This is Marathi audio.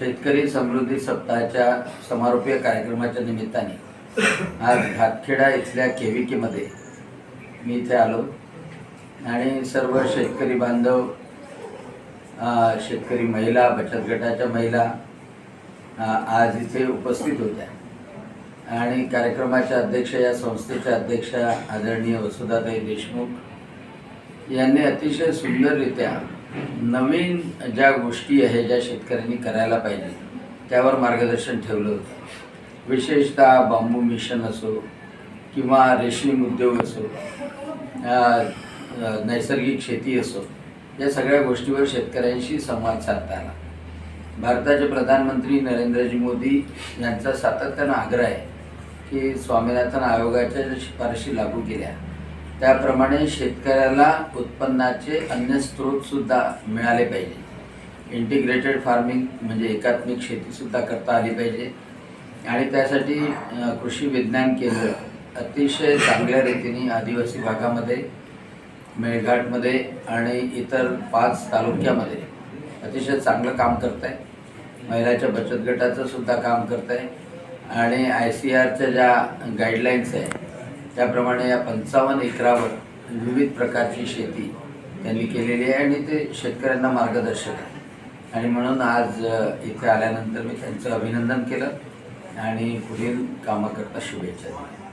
शेतकरी समृद्धी सप्ताहाच्या समारोपीय कार्यक्रमाच्या निमित्ताने आज घातखेडा इथल्या केविकेमध्ये मी इथे आलो आणि सर्व शेतकरी बांधव शेतकरी महिला बचत गटाच्या महिला आज इथे उपस्थित होत्या. आणि कार्यक्रमाच्या अध्यक्ष या संस्थेच्या अध्यक्षा आदरणीय वसुधाताई देशमुख यांनी अतिशय सुंदररित्या नवीन ज्या गोष्टी आहे ज्या शेतकऱ्यांनी करायला पाहिजे त्यावर मार्गदर्शन ठेवलं होतं. विशेषतः बांबू मिशन असो किंवा रेशीम उद्योग असो नैसर्गिक शेती असो या सगळ्या गोष्टीवर शेतकऱ्यांशी संवाद साधता आला भारताचे प्रधानमंत्री नरेंद्रजी मोदी यांचा सातत्यानं आग्रह आहे की स्वामीनाथन आयोगाच्या ज्या शिफारशी लागू केल्या. त्याप्रमाणे शेतकऱ्याला उत्पन्नाचे अन्य स्रोतसुद्धा मिळाले पाहिजे. इंटिग्रेटेड फार्मिंग म्हणजे एकात्मिक शेतीसुद्धा करता आली पाहिजे. आणि त्यासाठी कृषी विज्ञान केंद्र अतिशय चांगल्या रीतीने आदिवासी भागामध्ये मेळघाटमध्ये आणि इतर पाच तालुक्यामध्ये अतिशय चांगलं काम करत आहे महिलाच्या बचत गटाचं सुद्धा काम करत आहे आणि आय सी आरच्या ज्या गाईडलाईन्स आहे त्याप्रमाणे या पंचावन्न एकरावर विविध प्रकारची शेती त्यांनी केलेली आहे आणि ते शेतकऱ्यांना मार्गदर्शक आहे. आणि म्हणून आज इथे आल्यानंतर मी त्यांचं अभिनंदन केलं आणि पुढील कामाकरता शुभेच्छा दिल्या